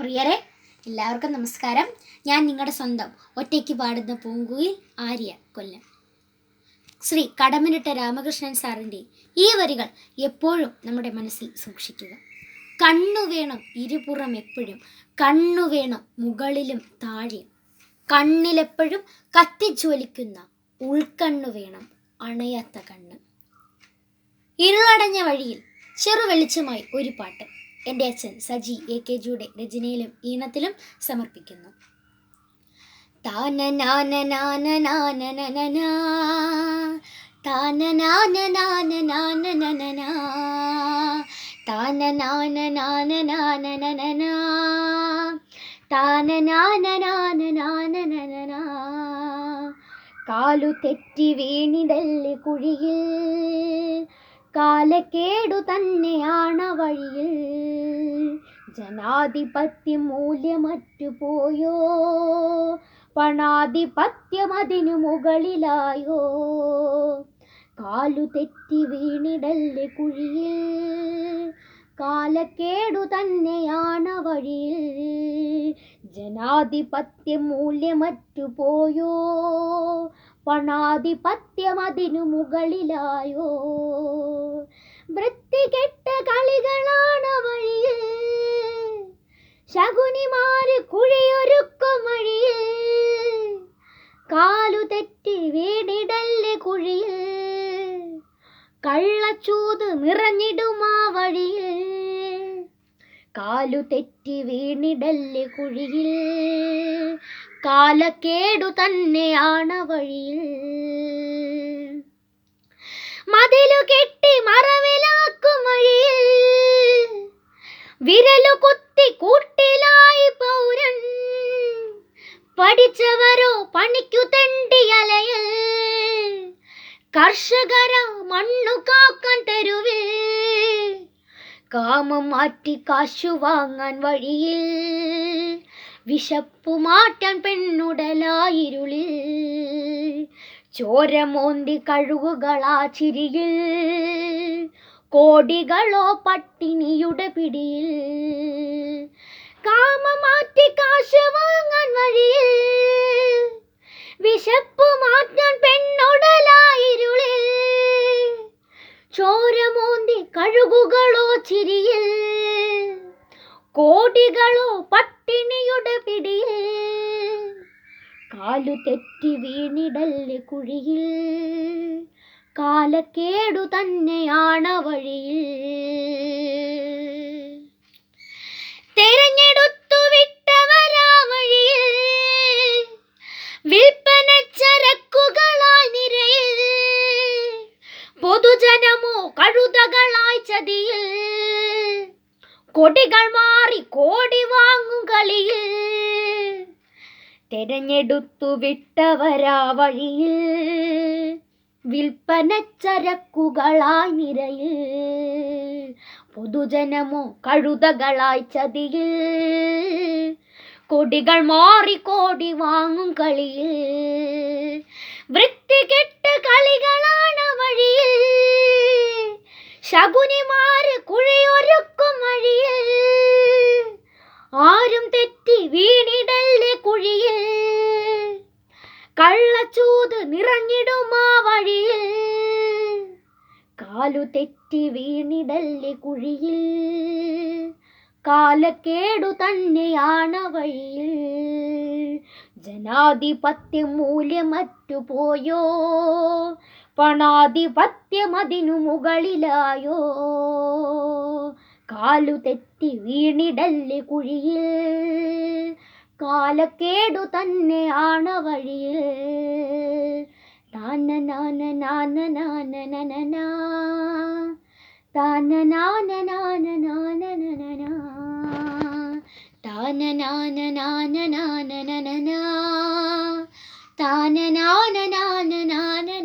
പ്രിയരെ എല്ലാവർക്കും നമസ്കാരം. ഞാൻ നിങ്ങളുടെ സ്വന്തം ഒറ്റയ്ക്ക് പാടുന്ന പൂങ്കുയിൽ ആര്യ കൊല്ലം. ശ്രീ കടമനിട്ട രാമകൃഷ്ണൻ സാറിന്റെ ഈ വരികൾ എപ്പോഴും നമ്മുടെ മനസ്സിൽ സൂക്ഷിക്കുക. കണ്ണു വേണം ഇരുപുറം എപ്പോഴും കണ്ണു വേണം മുകളിലും താഴെയും. കണ്ണിലെപ്പോഴും കത്തിജ്വലിക്കുന്ന ഉൾക്കണ്ണു വേണം അണയാത്ത കണ്ണ്. ഇരുളടഞ്ഞ വഴിയിൽ ചെറു വെളിച്ചമായി ഒരു പാട്ട്. എന്റെ അച്ഛൻ സജി എ കെ ജിയുടെ രചനയിലും ഈണത്തിലും സമർപ്പിക്കുന്നു. കാലു തെറ്റി വീണിതല്ലേ കുഴിയിൽ കാലക്കേടു തന്നെയാണ് വഴിയിൽ. ജനാധിപത്യ മൂല്യമറ്റു പോയോ പണാധിപത്യം അതിനു മുകളിലായോ? കാലു തെറ്റി വീണിടൽ കുഴിയിൽ? കാലക്കേടു തന്നെയാണ് വഴിയിൽ. ജനാധിപത്യ മൂല്യമറ്റു പോയോ പണാധിപത്യം അതിനു മുകളിലായോ? വൃത്തികെട്ട കളികളാണ് വഴിയിൽ. ശകുനിമാര് കുഴിയൊരുക്കും വഴിയിൽ. കാലു തെറ്റി വീടിടല്ലെ കുഴിയിൽ. കള്ളച്ചൂത് നിറഞ്ഞിടുമാ വഴിയിൽ. കാലു തെറ്റി വീണിടല്ലേ കുഴിയിൽ. കാലക്കേടു തന്നെയാണ് വഴിയിൽ. മതിലു കെട്ടി മറവിലാക്കും വഴിയിൽ. വിരലു കുത്തി കൂട്ടിലായി പൗരൻ. പഠിച്ചവരോ പണിക്കു തെണ്ടിയലയിൽ കർഷകര മണ്ണു കാക്കാൻ തെരുവിൽ. കാമം മാറ്റി കാശു വാങ്ങാൻ വഴിയിൽ വിശപ്പു മാറ്റാൻ പെണ്ണുടലായിരുളിൽ. ചോരമോന്തി കഴുകുകളാ ചിരിയിൽ കോടികളോ പട്ടിണിയുടെ പിടിയിൽ. കാമം മാറ്റി കാശ് വാങ്ങാൻ വഴിയിൽ വിശപ്പു മാറ്റാൻ പെണ്ണുടലായിരുളിൽ. ചോരമോന്തി കഴുകുകളോ ചിരിയിൽ കോടികളോ പട്ടിണിയുടെ പിടിയിൽ കാലു തെറ്റി വീണിടല്ലേ കുഴിയിൽ കാലക്കേടു തന്നെയാണ് വഴിയിൽ കൊടികൾ മാറി കോടി വാങ്ങും കളിയിൽ. തെരഞ്ഞെടുത്തു വിട്ടവരാ വഴിയിൽ. വിൽപ്പന ചരക്കുകളായി നിരയിൽ. പൊതുജനമോ കഴുതകളായി ചതിയിൽ. കൊടികൾ മാറി കോടി വാങ്ങും കളിയിൽ. വൃത്തികെട്ട കളികളാണ് വഴിയിൽ. ശകുനിമാര് കുഴിയൊരുക്കും വഴിയിൽ ആരും തെറ്റി വീണിടല്ലേ കുഴിയിൽ. കള്ളച്ചൂത് നിറഞ്ഞിടുമാ വഴിയിൽ. കാലു തെറ്റി വീണിടല്ലേ കുഴിയിൽ. കാലക്കേടു തന്നെയാണ് വഴിയിൽ. ജനാധിപത്യം മൂല്യമറ്റു പോയോ? പണാധിപത്യം അതിനു മുകളിലായോ? കാലു തെറ്റി വീണിടല്ലേ കുഴിയിൽ. കാലക്കേടു തന്നെയാണ് വഴിയിൽ. താന നാന നാന നാന നാന താന നാന നാന നാന നാന താന നാന നാന നാന നാന താന നാന നാന നാന